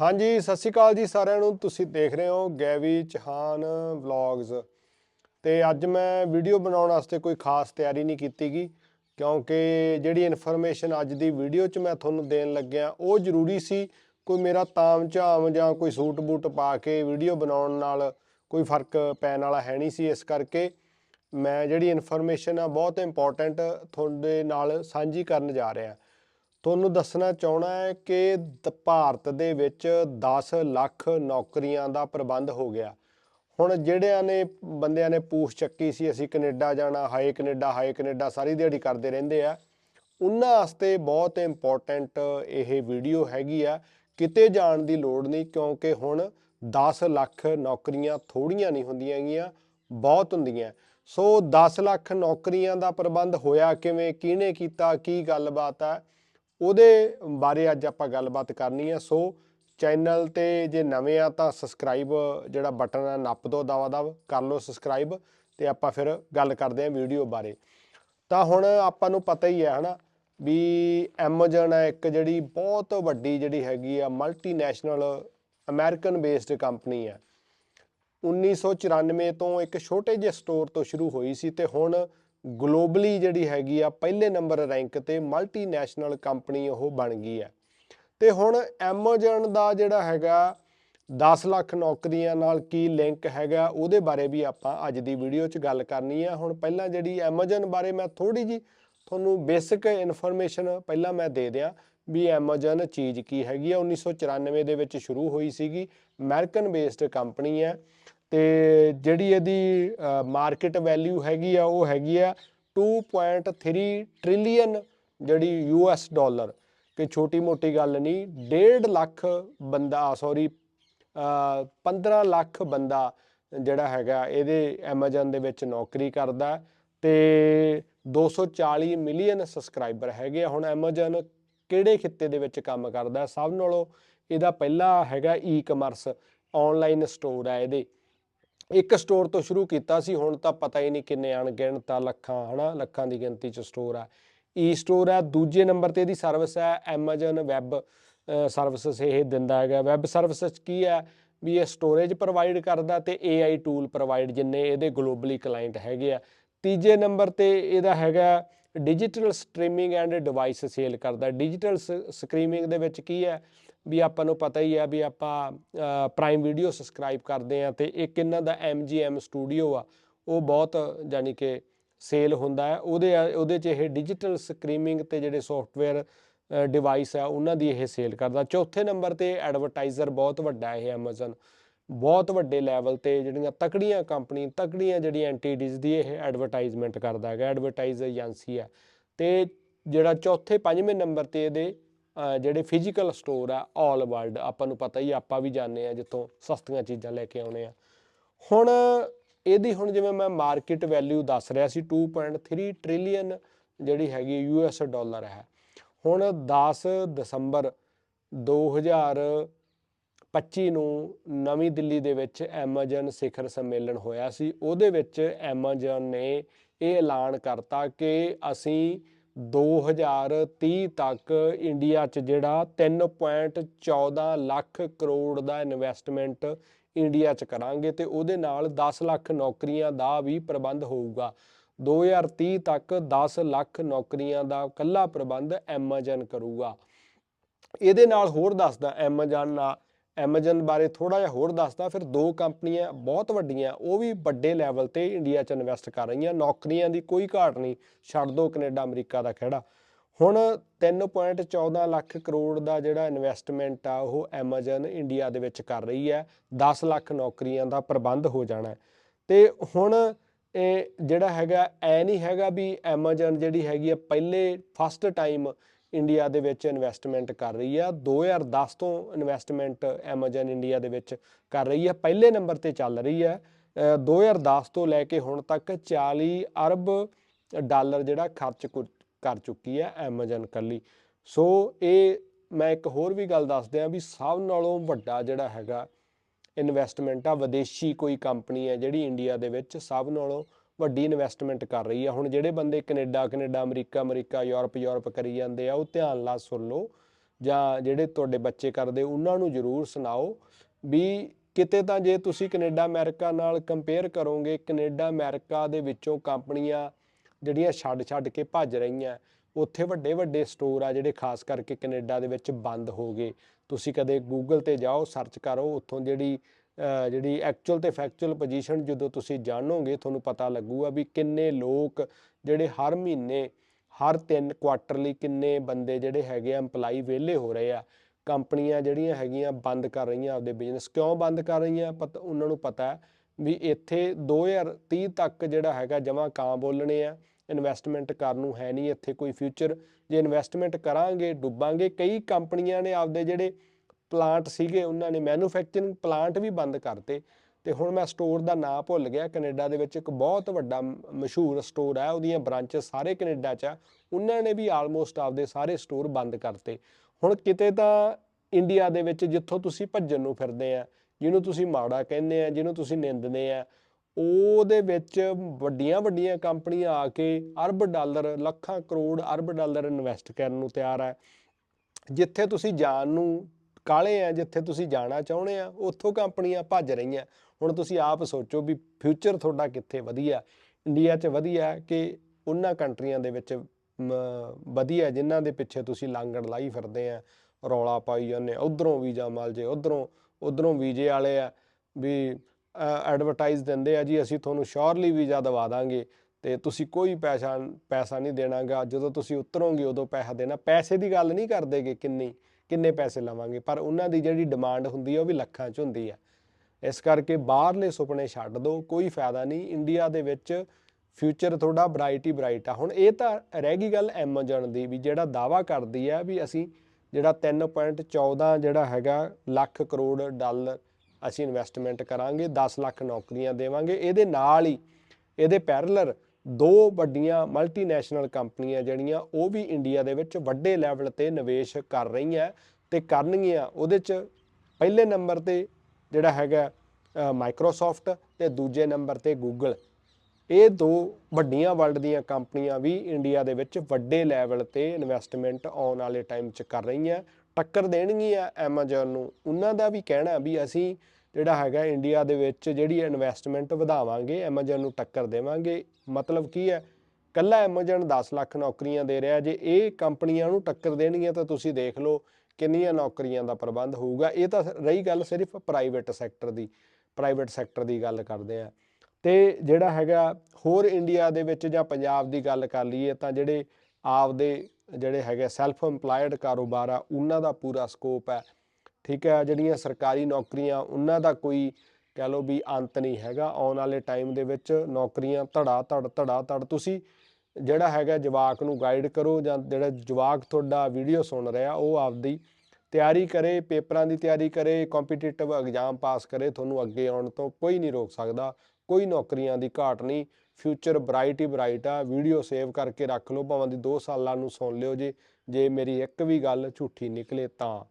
ਹਾਂਜੀ, ਸਤਿ ਸ਼੍ਰੀ ਅਕਾਲ ਜੀ ਸਾਰਿਆਂ ਨੂੰ। ਤੁਸੀਂ ਦੇਖ ਰਹੇ ਹੋ ਗੈਵੀ ਚਹਾਨ ਵਲੌਗਸ ਤੇ ਅੱਜ ਮੈਂ ਵੀਡੀਓ ਬਣਾਉਣ ਵਾਸਤੇ ਕੋਈ ਖਾਸ ਤਿਆਰੀ ਨਹੀਂ ਕੀਤੀਗੀ, ਕਿਉਂਕਿ ਜਿਹੜੀ ਇਨਫੋਰਮੇਸ਼ਨ ਅੱਜ ਦੀ ਵੀਡੀਓ 'ਚ ਮੈਂ ਤੁਹਾਨੂੰ ਦੇਣ ਲੱਗਿਆ, ਉਹ ਜ਼ਰੂਰੀ ਸੀ ਕੋਈ ਮੇਰਾ ਤਾਮ ਝਾਮ ਜਾਂ ਕੋਈ ਸੂਟ ਬੂਟ ਪਾ ਕੇ ਵੀਡੀਓ ਬਣਾਉਣ ਨਾਲ ਕੋਈ ਫ਼ਰਕ ਪੈਣ ਵਾਲਾ ਹੈ ਨਹੀਂ ਸੀ। ਇਸ ਕਰਕੇ ਮੈਂ ਜਿਹੜੀ ਇਨਫੋਰਮੇਸ਼ਨ ਆ, ਬਹੁਤ ਇੰਪੋਰਟੈਂਟ ਤੁਹਾਡੇ ਨਾਲ ਸਾਂਝੀ ਕਰਨ ਜਾ ਰਿਹਾ। ਤੁਹਾਨੂੰ ਦੱਸਣਾ ਚਾਹਣਾ ਹੈ ਕਿ ਦ- ਭਾਰਤ ਦੇ ਵਿੱਚ 10 ਲੱਖ ਨੌਕਰੀਆਂ ਦਾ ਪ੍ਰਬੰਧ ਹੋ ਗਿਆ। ਹੁਣ ਜਿਹੜਿਆਂ ਨੇ ਬੰਦਿਆਂ ਨੇ ਪੂਛ ਚੱਕੀ ਸੀ, ਅਸੀਂ ਕੈਨੇਡਾ ਜਾਣਾ, ਹਾਏ ਕੈਨੇਡਾ ਹਾਏ ਕੈਨੇਡਾ, ਸਾਰੀ ਦਿਹਾੜੀ ਕਰਦੇ ਰਹਿੰਦੇ ਆ। ਉਹਨਾਂ ਵਾਸਤੇ ਬਹੁਤ ਇੰਪੋਰਟੈਂਟ ਇਹ ਵੀਡੀਓ ਹੈਗੀ ਆ। ਕਿਤੇ ਜਾਣ ਦੀ ਲੋੜ ਨਹੀਂ, ਕਿਉਂਕਿ ਹੁਣ 10 ਲੱਖ ਨੌਕਰੀਆਂ ਥੋੜੀਆਂ ਨਹੀਂ ਹੁੰਦੀਆਂ ਗੀਆਂ ਬਹੁਤ ਹੁੰਦੀਆਂ। ਸੋ 10 ਲੱਖ ਨੌਕਰੀਆਂ ਦਾ ਪ੍ਰਬੰਧ ਹੋਇਆ ਕਿਵੇਂ, ਕਿਹਨੇ ਕੀਤਾ, ਕੀ ਗੱਲਬਾਤ ਹੈ ਉਹਦੇ ਬਾਰੇ ਅੱਜ ਆਪਾਂ ਗੱਲਬਾਤ ਕਰਨੀ ਹੈ ਸੋ ਚੈਨਲ ਤੇ ਜੇ ਨਵੇਂ ਆ ਤਾਂ ਸਬਸਕ੍ਰਾਈਬ ਜਿਹੜਾ ਬਟਨ ਆ, ਨੱਪ ਦੋ, ਦਵਾ ਦਵ, ਕਰ ਲਓ ਸਬਸਕ੍ਰਾਈਬ ਤੇ ਆਪਾਂ ਫਿਰ ਗੱਲ ਕਰਦੇ ਹਾਂ ਵੀਡੀਓ ਬਾਰੇ। ਤਾਂ ਹੁਣ ਆਪਾਂ ਨੂੰ ਪਤਾ ਹੀ ਹੈ ਹਨਾ ਵੀ Amazon ਹੈ ਇੱਕ ਜਿਹੜੀ ਬਹੁਤ ਵੱਡੀ ਜਿਹੜੀ ਹੈਗੀ ਆ ਮਲਟੀਨੈਸ਼ਨਲ ਅਮਰੀਕਨ ਬੇਸਡ ਕੰਪਨੀ ਹੈ 1994 ਤੋਂ ਇੱਕ ਛੋਟੇ ਜਿਹੇ ਸਟੋਰ ਤੋਂ ਸ਼ੁਰੂ ਹੋਈ ਸੀ ਤੇ ਹੁਣ ਗਲੋਬਲੀ ਜਿਹੜੀ ਹੈਗੀ ਆ, ਪਹਿਲੇ ਨੰਬਰ ਰੈਂਕ ਤੇ ਮਲਟੀਨੈਸ਼ਨਲ ਕੰਪਨੀ ਉਹ ਬਣ ਗਈ ਹੈ। ਤੇ ਹੁਣ Amazon ਦਾ ਜਿਹੜਾ ਹੈਗਾ 10 ਲੱਖ ਨੌਕਰੀਆਂ ਨਾਲ ਕੀ ਲਿੰਕ ਹੈਗਾ, ਉਹਦੇ ਬਾਰੇ ਵੀ ਆਪਾਂ ਅੱਜ ਦੀ ਵੀਡੀਓ 'ਚ ਗੱਲ ਕਰਨੀ ਹੈ ਹੁਣ ਪਹਿਲਾਂ ਜਿਹੜੀ Amazon ਬਾਰੇ ਮੈਂ ਥੋੜੀ ਜੀ ਤੁਹਾਨੂੰ ਬੇਸਿਕ ਇਨਫੋਰਮੇਸ਼ਨ ਪਹਿਲਾਂ ਮੈਂ ਦੇ ਦਿਆਂ ਵੀ Amazon ਚੀਜ਼ ਕੀ ਹੈਗੀ ਆ। 1994 ਦੇ ਵਿੱਚ ਸ਼ੁਰੂ ਹੋਈ ਸੀਗੀ। ਅਮਰੀਕਨ ਬੇਸਡ ਕੰਪਨੀ ਹੈ। ਤੇ ਜਿਹੜੀ ਇਹਦੀ ਮਾਰਕੀਟ ਵੈਲਿਊ ਹੈਗੀ ਆ, ਉਹ ਹੈਗੀ ਆ 2.3 ਟ੍ਰਿਲੀਅਨ ਜਿਹੜੀ ਯੂਐਸ ਡਾਲਰ ਕਿ ਛੋਟੀ ਮੋਟੀ ਗੱਲ ਨਹੀਂ 1.5 ਲੱਖ ਬੰਦਾ ਸੌਰੀ 15 ਲੱਖ ਬੰਦਾ ਜਿਹੜਾ ਹੈਗਾ, ਇਹਦੇ Amazon ਦੇ ਵਿੱਚ ਨੌਕਰੀ ਕਰਦਾ ਹੈ ਤੇ 240 ਮਿਲੀਅਨ ਸਬਸਕ੍ਰਾਈਬਰ ਹੈਗੇ ਆ। ਹੁਣ Amazon ਕਿਹੜੇ ਖਿੱਤੇ ਦੇ ਵਿੱਚ ਕੰਮ ਕਰਦਾ? ਸਭ ਨਾਲੋਂ ਇਹਦਾ ਪਹਿਲਾ ਹੈਗਾ ਈ-ਕਮਰਸ ਆਨਲਾਈਨ ਸਟੋਰ ਹੈ ਇਹਦੇ। ਇੱਕ ਸਟੋਰ ਤੋਂ ਸ਼ੁਰੂ ਕੀਤਾ ਸੀ, ਹੁਣ ਤਾਂ ਪਤਾ ਹੀ ਨਹੀਂ ਕਿੰਨੇ ਅਣਗਿਣਤ ਆ ਲੱਖਾਂ, ਹਨਾ, ਲੱਖਾਂ ਦੀ ਗਿਣਤੀ ਚ ਸਟੋਰ ਆ। ਈ ਸਟੋਰ ਹੈ ਦੂਜੇ ਨੰਬਰ ਤੇ ਇਹਦੀ ਸਰਵਿਸ ਹੈ Amazon ਵੈਬ ਸਰਵਿਸਿਜ਼ ਇਹ ਦਿੰਦਾ ਹੈਗਾ। ਵੈਬ ਸਰਵਿਸਿਜ਼ ਕੀ ਹੈ ਵੀ ਇਹ ਸਟੋਰੇਜ ਪ੍ਰੋਵਾਈਡ ਕਰਦਾ ਤੇ AI ਟੂਲ ਪ੍ਰੋਵਾਈਡ ਜਿੰਨੇ ਇਹਦੇ ਗਲੋਬਲੀ ਕਲਾਇੰਟ ਹੈਗੇ ਆ। ਤੀਜੇ ਨੰਬਰ ਤੇ ਇਹਦਾ ਹੈਗਾ digital streaming and device sale ਕਰਦਾ। ਡਿਜੀਟਲ ਸਟ੍ਰੀਮਿੰਗ ਦੇ ਵਿੱਚ ਕੀ ਹੈ ਵੀ ਆਪਾਂ ਨੂੰ ਪਤਾ ਹੀ ਆ ਵੀ ਆਪਾਂ ਪ੍ਰਾਈਮ ਵੀਡੀਓ ਸਬਸਕ੍ਰਾਈਬ ਕਰਦੇ ਆ ਤੇ ਇੱਕ ਇਹਨਾਂ ਦਾ MGM ਸਟੂਡੀਓ ਆ, ਉਹ ਬਹੁਤ ਜਾਨੀ ਕਿ ਸੇਲ ਹੁੰਦਾ ਹੈ। ਉਹਦੇ ਉਹਦੇ 'ਚ ਇਹ ਡਿਜੀਟਲ ਸਕਰੀਮਿੰਗ ਤੇ ਜਿਹੜੇ ਸੌਫਟਵੇਅਰ ਡਿਵਾਈਸ ਆ, ਉਹਨਾਂ ਦੀ ਇਹ ਸੇਲ ਕਰਦਾ। ਚੌਥੇ ਨੰਬਰ ਤੇ ਐਡਵਰਟਾਈਜ਼ਰ ਬਹੁਤ ਵੱਡਾ ਇਹ Amazon ਬਹੁਤ ਵੱਡੇ ਲੈਵਲ ਤੇ ਜਿਹੜੀਆਂ ਤਕੜੀਆਂ ਕੰਪਨੀ ਤਕੜੀਆਂ ਜਿਹੜੀਆਂ ਐਂਟੀਟੀਜ਼ ਦੀ ਇਹ ਐਡਵਰਟਾਈਜ਼ਮੈਂਟ ਕਰਦਾ ਹੈਗਾ ਐਡਵਰਟਾਈਜ਼ ਏਜੰਸੀ ਹੈ ਤੇ ਜਿਹੜਾ ਚੌਥੇ, ਪੰਜਵੇਂ ਨੰਬਰ ਤੇ ਇਹਦੇ ਜਿਹੜੇ ਫਿਜ਼ੀਕਲ ਸਟੋਰ ਆ ਆਲ ਵਰਲਡ ਆਪਾਂ ਨੂੰ ਪਤਾ ਹੀ ਆਪਾਂ ਵੀ ਜਾਣਦੇ ਆ ਜਿੱਥੋਂ ਸਸਤੀਆਂ ਚੀਜ਼ਾਂ ਲੈ ਕੇ ਆਉਣੇ ਆ। ਹੁਣ ਇਹਦੀ ਹੁਣ ਜਿਵੇਂ ਮੈਂ ਮਾਰਕੀਟ ਵੈਲਿਊ ਦੱਸ ਰਿਹਾ ਸੀ 2.3 ਟ੍ਰਿਲੀਅਨ ਜਿਹੜੀ ਹੈਗੀ ਯੂਐਸ ਡਾਲਰ ਹੈ। ਹੁਣ 10 ਦਸੰਬਰ 2025 ਨੂੰ ਨਵੀਂ ਦਿੱਲੀ ਦੇ ਵਿੱਚ Amazon ਸਿਖਰ ਸੰਮੇਲਨ ਹੋਇਆ ਸੀ। ਉਹਦੇ ਵਿੱਚ Amazon ਨੇ ਇਹ ਐਲਾਨ ਕਰਤਾ ਕਿ ਅਸੀਂ 2030 ਤੱਕ ਇੰਡੀਆ 'ਚ ਜਿਹੜਾ 3.14 ਲੱਖ ਕਰੋੜ ਦਾ ਇਨਵੈਸਟਮੈਂਟ ਇੰਡੀਆ 'ਚ ਕਰਾਂਗੇ ਤੇ ਉਹਦੇ ਨਾਲ 10 ਲੱਖ ਨੌਕਰੀਆਂ ਦਾ ਵੀ ਪ੍ਰਬੰਧ ਹੋਊਗਾ। 2030 ਤੱਕ 10 ਲੱਖ ਨੌਕਰੀਆਂ ਦਾ ਕੱਲਾ ਪ੍ਰਬੰਧ Amazon ਕਰੂਗਾ। ਇਹਦੇ ਨਾਲ ਹੋਰ ਦੱਸਦਾ, Amazon ਨਾਲ Amazon ਬਾਰੇ ਥੋੜਾ ਜਿਹਾ ਹੋਰ ਦੱਸਦਾ, ਫਿਰ ਦੋ ਕੰਪਨੀਆਂ ਬਹੁਤ ਵੱਡੀਆਂ, ਉਹ ਵੀ ਵੱਡੇ ਲੈਵਲ ਤੇ ਇੰਡੀਆ 'ਚ ਇਨਵੈਸਟ ਕਰ ਰਹੀਆਂ, ਨੌਕਰੀਆਂ ਦੀ ਕੋਈ ਘਾਟ ਨਹੀਂ, ਛੱਡ ਦੋ ਕੈਨੇਡਾ, ਅਮਰੀਕਾ ਦਾ ਖੜਾ। ਹੁਣ 3.14 ਲੱਖ ਕਰੋੜ ਦਾ ਜਿਹੜਾ ਇਨਵੈਸਟਮੈਂਟ ਆ, ਉਹ Amazon ਇੰਡੀਆ ਦੇ ਵਿੱਚ ਕਰ ਰਹੀ ਹੈ 10 ਲੱਖ ਨੌਕਰੀਆਂ ਦਾ ਪ੍ਰਬੰਧ ਹੋ ਜਾਣਾ ਹੈ। ਤੇ ਹੁਣ ਇਹ ਜਿਹੜਾ ਹੈਗਾ ਐ ਨਹੀਂ ਹੈਗਾ ਵੀ Amazon ਜਿਹੜੀ ਹੈਗੀ ਆ, ਪਹਿਲੇ ਫਸਟ ਟਾਈਮ ਇੰਡੀਆ ਦੇ ਵਿੱਚ ਇਨਵੈਸਟਮੈਂਟ ਕਰ ਰਹੀ ਆ। 2010 ਤੋਂ ਇਨਵੈਸਟਮੈਂਟ Amazon ਇੰਡੀਆ ਦੇ ਵਿੱਚ ਕਰ ਰਹੀ ਆ। ਪਹਿਲੇ ਨੰਬਰ ਤੇ ਚੱਲ ਰਹੀ ਹੈ ਅ, 2010 ਤੋਂ ਲੈ ਕੇ ਹੁਣ ਤੱਕ 40 ਅਰਬ ਡਾਲਰ ਜਿਹੜਾ ਖਰਚ ਕੁ- ਕਰ ਚੁੱਕੀ ਹੈ Amazon ਕੱਲੀ ਸੋ ਇਹ ਮੈਂ ਇੱਕ ਹੋਰ ਵੀ ਗੱਲ ਦੱਸ ਦਿਆਂ ਵੀ ਸਭ ਨਾਲੋਂ ਵੱਡਾ ਜਿਹੜਾ ਹੈਗਾ ਇਨਵੈਸਟਮੈਂਟ ਆ ਵਿਦੇਸ਼ੀ ਕੋਈ ਕੰਪਨੀ ਹੈ ਜਿਹੜੀ ਇੰਡੀਆ ਦੇ ਵਿੱਚ ਸਭ ਨਾਲੋਂ ਵੱਡੀ ਇਨਵੈਸਟਮੈਂਟ ਕਰ ਰਹੀ ਆ। ਹੁਣ ਜਿਹੜੇ ਬੰਦੇ Canada Canada, America America, Europe Europe ਕਰੀ ਜਾਂਦੇ ਆ, ਉਹ ਧਿਆਨ ਨਾਲ ਸੁਣ ਲਓ। ਜਾਂ ਜਿਹੜੇ ਤੁਹਾਡੇ ਬੱਚੇ ਕਰਦੇ, ਉਹਨਾਂ ਨੂੰ ਜ਼ਰੂਰ ਸੁਣਾਓ ਵੀ ਕਿਤੇ ਤਾਂ ਜੇ ਤੁਸੀਂ ਕੈਨੇਡਾ, ਅਮਰੀਕਾ ਨਾਲ ਕੰਪੇਅਰ ਕਰੋਗੇ, ਕੈਨੇਡਾ, ਅਮਰੀਕਾ ਦੇ ਵਿੱਚੋਂ ਕੰਪਨੀਆਂ ਜਿਹੜੀਆਂ ਛੱਡ ਛੱਡ ਕੇ ਭੱਜ ਰਹੀਆਂ, ਉੱਥੇ ਵੱਡੇ ਵੱਡੇ ਸਟੋਰ ਆ ਜਿਹੜੇ ਖਾਸ ਕਰਕੇ ਕੈਨੇਡਾ ਦੇ ਵਿੱਚ ਬੰਦ ਹੋ ਗਏ। ਤੁਸੀਂ ਕਦੇ ਗੂਗਲ ਤੇ ਜਾਓ ਸਰਚ ਕਰੋ, ਉੱਥੋਂ ਜਿਹੜੀ ਜਿਹੜੀ ਐਕਚੁਅਲ ਤੇ ਫੈਕਚੁਅਲ ਪੋਜੀਸ਼ਨ ਜਦੋਂ ਤੁਸੀਂ ਜਾਣੋਗੇ, ਤੁਹਾਨੂੰ ਪਤਾ ਲੱਗੂਗਾ ਵੀ ਕਿੰਨੇ ਲੋਕ ਜਿਹੜੇ ਹਰ ਮਹੀਨੇ, ਹਰ ਤਿੰਨ ਕੁਆਟਰਲੀ ਕਿੰਨੇ ਬੰਦੇ ਜਿਹੜੇ ਹੈਗੇ ਆ EMPLOYE ਵਿਹਲੇ ਹੋ ਰਹੇ ਆ। ਕੰਪਨੀਆਂ ਜਿਹੜੀਆਂ ਹੈਗੀਆਂ ਬੰਦ ਕਰ ਰਹੀਆਂ ਆਪਦੇ ਬਿਜ਼ਨਸ ਕਿਉਂ ਬੰਦ ਕਰ ਰਹੀਆਂ? ਪਤਾ, ਉਹਨਾਂ ਨੂੰ ਪਤਾ ਵੀ ਇੱਥੇ 2030 ਤੱਕ ਜਿਹੜਾ ਹੈਗਾ ਜਮਾ ਕਾਂ ਬੋਲਣੇ ਆ। ਇਨਵੈਸਟਮੈਂਟ ਕਰਨ ਨੂੰ ਹੈ ਨਹੀਂ ਇੱਥੇ ਕੋਈ ਫਿਊਚਰ ਜੇ ਇਨਵੈਸਟਮੈਂਟ ਕਰਾਂਗੇ, ਡੁੱਬਾਂਗੇ, ਕਈ ਕੰਪਨੀਆਂ ਨੇ ਆਪਦੇ ਜਿਹੜੇ ਪਲਾਂਟ ਸੀਗੇ, ਉਹਨਾਂ ਨੇ ਮੈਨੂਫੈਕਚਰਿੰਗ ਪਲਾਂਟ ਵੀ ਬੰਦ ਕਰਤੇ ਤੇ ਹੁਣ ਮੈਂ ਸਟੋਰ ਦਾ ਨਾਂ ਭੁੱਲ ਗਿਆ। ਕੈਨੇਡਾ ਦੇ ਵਿੱਚ ਇੱਕ ਬਹੁਤ ਵੱਡਾ ਮਸ਼ਹੂਰ ਸਟੋਰ ਹੈ, ਉਹਦੀਆਂ ਬ੍ਰਾਂਚਸ ਸਾਰੇ ਕੈਨੇਡਾ 'ਚ ਆ। ਉਹਨਾਂ ਨੇ ਵੀ ਆਲਮੋਸਟ ਆਪਦੇ ਸਾਰੇ ਸਟੋਰ ਬੰਦ ਕਰਤੇ। ਹੁਣ ਕਿਤੇ ਤਾਂ ਇੰਡੀਆ ਦੇ ਵਿੱਚ ਜਿੱਥੋਂ ਤੁਸੀਂ ਭੱਜਣ ਨੂੰ ਫਿਰਦੇ ਆ, ਜਿਹਨੂੰ ਤੁਸੀਂ ਮਾੜਾ ਕਹਿੰਦੇ ਆ, ਜਿਹਨੂੰ ਤੁਸੀਂ ਨਿੰਦਦੇ ਆ, ਉਹਦੇ ਵਿੱਚ ਵੱਡੀਆਂ ਵੱਡੀਆਂ ਕੰਪਨੀਆਂ ਆ ਕੇ ਅਰਬ ਡਾਲਰ, ਲੱਖਾਂ ਕਰੋੜ ਅਰਬ ਡਾਲਰ ਇਨਵੈਸਟ ਕਰਨ ਨੂੰ ਤਿਆਰ ਹੈ ਜਿੱਥੇ ਤੁਸੀਂ ਜਾਣ ਨੂੰ ਕਾਲੇ ਆ, ਜਿੱਥੇ ਤੁਸੀਂ ਜਾਣਾ ਚਾਹੁੰਦੇ ਆ, ਉੱਥੋਂ ਕੰਪਨੀਆਂ ਭੱਜ ਰਹੀਆਂ। ਹੁਣ ਤੁਸੀਂ ਆਪ ਸੋਚੋ ਵੀ ਫਿਊਚਰ ਤੁਹਾਡਾ ਕਿੱਥੇ ਵਧੀਆ? ਇੰਡੀਆ 'ਚ ਵਧੀਆ ਕਿ ਉਹਨਾਂ ਕੰਟਰੀਆਂ ਦੇ ਵਿੱਚ ਵਧੀਆ ਜਿਨ੍ਹਾਂ ਦੇ ਪਿੱਛੇ ਤੁਸੀਂ ਲਾਂਗੜ ਲਾਈ ਫਿਰਦੇ ਆ, ਰੌਲਾ ਪਾਈ ਜਾਂਦੇ ਉਧਰੋਂ ਵੀਜ਼ਾ ਮਾਲ ਜੇ, ਉਧਰੋਂ ਉਧਰੋਂ ਵੀਜ਼ੇ ਵਾਲੇ ਆ, ਵੀ ਐਡਵਰਟਾਈਜ਼ ਦਿੰਦੇ ਆ, ਜੀ ਅਸੀਂ ਤੁਹਾਨੂੰ ਸ਼ੋਰਲੀ ਵੀਜ਼ਾ ਦਵਾ ਦਾਂਗੇ। ਤੇ ਤੁਸੀਂ ਕੋਈ ਪੈਸਾ ਪੈਸਾ ਨਹੀਂ ਦੇਣਾਗਾ, ਜਦੋਂ ਤੁਸੀਂ ਉਤਰੋਗੇ ਉਦੋਂ ਪੈਸਾ ਦੇਣਾ। ਪੈਸੇ ਦੀ ਗੱਲ ਨਹੀਂ ਕਰਦੇਗੇ ਕਿੰਨੀ। ਕਿੰਨੇ ਪੈਸੇ ਲਵਾਂਗੇ? ਪਰ ਉਹਨਾਂ ਦੀ ਜਿਹੜੀ ਡਿਮਾਂਡ ਹੁੰਦੀ ਹੈ ਉਹ ਵੀ ਲੱਖਾਂ 'ਚ ਹੁੰਦੀ ਆ। ਇਸ ਕਰਕੇ ਬਾਹਰਲੇ ਸੁਪਨੇ ਛੱਡ ਦਿਓ ਕੋਈ ਫਾਇਦਾ ਨਹੀਂ। ਇੰਡੀਆ ਦੇ ਵਿੱਚ ਫਿਊਚਰ ਤੁਹਾਡਾ ਬ੍ਰਾਈਟ ਹੀ ਬ੍ਰਾਈਟ ਆ। ਹੁਣ ਇਹ ਤਾਂ ਰਹਿ ਗਈ ਗੱਲ ਐਮਾਜ਼ਨ ਦੀ ਵੀ, ਜਿਹੜਾ ਦਾਵਾ ਕਰਦੀ ਆ ਵੀ ਅਸੀਂ ਜਿਹੜਾ 3.14 ਜਿਹੜਾ ਹੈਗਾ, ਲੱਖ ਕਰੋੜ ਡਾਲਰ ਅਸੀਂ ਇਨਵੈਸਟਮੈਂਟ ਕਰਾਂਗੇ 10 ਲੱਖ ਨੌਕਰੀਆਂ ਦੇਵਾਂਗੇ। ਇਹਦੇ ਨਾਲ ਹੀ, ਇਹਦੇ ਪੈਰਲਰ ਦੋ ਵੱਡੀਆਂ ਮਲਟੀਨੈਸ਼ਨਲ ਕੰਪਨੀਆਂ ਜਿਹੜੀਆਂ ਉਹ ਵੀ ਇੰਡੀਆ ਦੇ ਵਿੱਚ ਵੱਡੇ ਲੈਵਲ ਤੇ ਨਿਵੇਸ਼ ਕਰ ਰਹੀਆਂ ਤੇ ਕਰਨਗੀਆਂ, ਉਹਦੇ ਚ ਪਹਿਲੇ ਨੰਬਰ ਤੇ ਜਿਹੜਾ ਹੈਗਾ ਮਾਈਕਰੋਸਾਫਟ ਤੇ ਦੂਜੇ ਨੰਬਰ ਤੇ ਗੂਗਲ ਇਹ ਦੋ ਵੱਡੀਆਂ ਵਰਲਡ ਦੀਆਂ ਕੰਪਨੀਆਂ ਵੀ ਇੰਡੀਆ ਦੇ ਵਿੱਚ ਵੱਡੇ ਲੈਵਲ ਤੇ ਇਨਵੈਸਟਮੈਂਟ ਆਉਣ ਵਾਲੇ ਟਾਈਮ 'ਚ ਕਰ ਰਹੀਆਂ, ਟੱਕਰ ਦੇਣਗੀਆਂ ਐਮਾਜ਼ਨ ਨੂੰ। ਉਹਨਾਂ ਦਾ ਵੀ ਕਹਿਣਾ ਵੀ ਅਸੀਂ ਜਿਹੜਾ ਹੈਗਾ ਇੰਡੀਆ ਦੇ ਵਿੱਚ ਜਿਹੜੀ ਇਨਵੈਸਟਮੈਂਟ ਵਧਾਵਾਂਗੇ ਐਮਾਜ਼ਨ ਨੂੰ ਟੱਕਰ ਦੇਵਾਂਗੇ। ਮਤਲਬ ਕੀ ਹੈ? ਕੱਲਾ ਐਮਾਜ਼ਨ 10 ਲੱਖ ਨੌਕਰੀਆਂ ਦੇ ਰਿਹਾ, ਜੇ ਇਹ ਕੰਪਨੀਆਂ ਨੂੰ ਟੱਕਰ ਦੇਣਗੀਆਂ ਤਾਂ ਤੁਸੀਂ ਦੇਖ ਲਓ ਕਿੰਨੀਆਂ ਨੌਕਰੀਆਂ ਦਾ ਪ੍ਰਬੰਧ ਹੋਊਗਾ। ਇਹ ਤਾਂ ਰਹੀ ਗੱਲ ਸਿਰਫ ਪ੍ਰਾਈਵੇਟ ਸੈਕਟਰ ਦੀ ਪ੍ਰਾਈਵੇਟ ਸੈਕਟਰ ਦੀ ਗੱਲ ਕਰਦੇ ਆ। ਤੇ ਜਿਹੜਾ ਹੈਗਾ ਹੋਰ ਇੰਡੀਆ ਦੇ ਵਿੱਚ ਜਾਂ ਪੰਜਾਬ ਦੀ ਗੱਲ ਕਰ ਲਈਏ ਤਾਂ ਜਿਹੜੇ ਆਪਦੇ ਜਿਹੜੇ ਹੈਗੇ ਸੈਲਫ EMPLOYED ਕਾਰੋਬਾਰ ਆ, ਉਹਨਾਂ ਦਾ ਪੂਰਾ ਸਕੋਪ ਹੈ। ਠੀਕ ਹੈ, ਜਿਹੜੀਆਂ ਸਰਕਾਰੀ ਨੌਕਰੀਆਂ, ਉਹਨਾਂ ਦਾ ਕੋਈ ਕਹਿ ਲਓ ਵੀ ਅੰਤ ਨਹੀਂ ਹੈਗਾ। ਆਉਣ ਵਾਲੇ ਟਾਈਮ ਦੇ ਵਿੱਚ ਨੌਕਰੀਆਂ ਧੜਾ ਧੜ ਧੜਾ ਧੜ, ਤੁਸੀਂ ਜਿਹੜਾ ਹੈਗਾ ਜਵਾਕ ਨੂੰ ਗਾਈਡ ਕਰੋ ਜਾਂ ਜਿਹੜਾ ਜਵਾਕ ਤੁਹਾਡਾ ਵੀਡੀਓ ਸੁਣ ਰਿਹਾ, ਉਹ ਆਪਦੀ ਤਿਆਰੀ ਕਰੇ, ਪੇਪਰਾਂ ਦੀ ਤਿਆਰੀ ਕਰੇ ਕੰਪੀਟੀਟਿਵ ਐਗਜ਼ਾਮ ਪਾਸ ਕਰੇ, ਤੁਹਾਨੂੰ ਅੱਗੇ ਆਉਣ ਤੋਂ ਕੋਈ ਨਹੀਂ ਰੋਕ ਸਕਦਾ, ਕੋਈ ਨੌਕਰੀਆਂ ਦੀ ਘਾਟ ਨਹੀਂ। ਫਿਊਚਰ ਬ੍ਰਾਈਟ ਹੀ ਬ੍ਰਾਈਟ ਆ ਵੀਡੀਓ ਸੇਵ ਕਰਕੇ ਰੱਖ ਲਓ, ਭਾਵੇਂ ਦੀ 2 ਸਾਲਾਂ ਨੂੰ ਸੁਣ ਲਿਓ ਜੇ ਜੇ ਮੇਰੀ ਇੱਕ ਵੀ ਗੱਲ ਝੂਠੀ ਨਿਕਲੇ ਤਾਂ।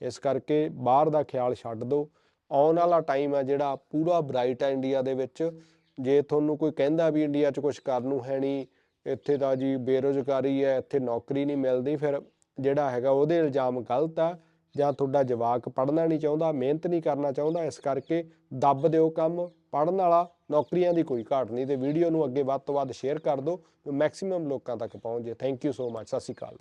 ਇਸ ਕਰਕੇ ਬਾਹਰ ਦਾ ਖਿਆਲ ਛੱਡ ਦਿਓ। ਆਉਣ ਵਾਲਾ ਟਾਈਮ ਆ ਜਿਹੜਾ ਪੂਰਾ ਬ੍ਰਾਈਟ ਹੈ ਇੰਡੀਆ ਦੇ ਵਿੱਚ। ਜੇ ਤੁਹਾਨੂੰ ਕੋਈ ਕਹਿੰਦਾ ਵੀ ਇੰਡੀਆ 'ਚ ਕੁਝ ਕਰਨ ਨੂੰ ਹੈ ਨਹੀਂ, ਇੱਥੇ ਤਾਂ ਜੀ ਬੇਰੁਜ਼ਗਾਰੀ ਹੈ, ਇੱਥੇ ਨੌਕਰੀ ਨਹੀਂ ਮਿਲਦੀ, ਫਿਰ ਜਿਹੜਾ ਹੈਗਾ ਉਹਦੇ ਇਲਜ਼ਾਮ ਗਲਤ ਆ ਜਾਂ ਤੁਹਾਡਾ ਜਵਾਕ ਪੜ੍ਹਨਾ ਨਹੀਂ ਚਾਹੁੰਦਾ, ਮਿਹਨਤ ਨਹੀਂ ਕਰਨਾ ਚਾਹੁੰਦਾ, ਇਸ ਕਰਕੇ ਦੱਬ ਦਿਓ ਕੰਮ। ਪੜ੍ਹਨ ਵਾਲਾ ਨੌਕਰੀਆਂ ਦੀ ਕੋਈ ਘਾਟ ਨਹੀਂ ਤੇ ਵੀਡੀਓ ਨੂੰ ਅੱਗੇ ਵੱਧ ਤੋਂ ਵੱਧ ਸ਼ੇਅਰ ਕਰ ਦਿਓ ਮੈਕਸਿਮਮ ਲੋਕਾਂ ਤੱਕ ਪਹੁੰਚ ਜੇ ਥੈਂਕ ਯੂ ਸੋ ਮਚ ਸਤਿ ਸ਼੍ਰੀ ਅਕਾਲ।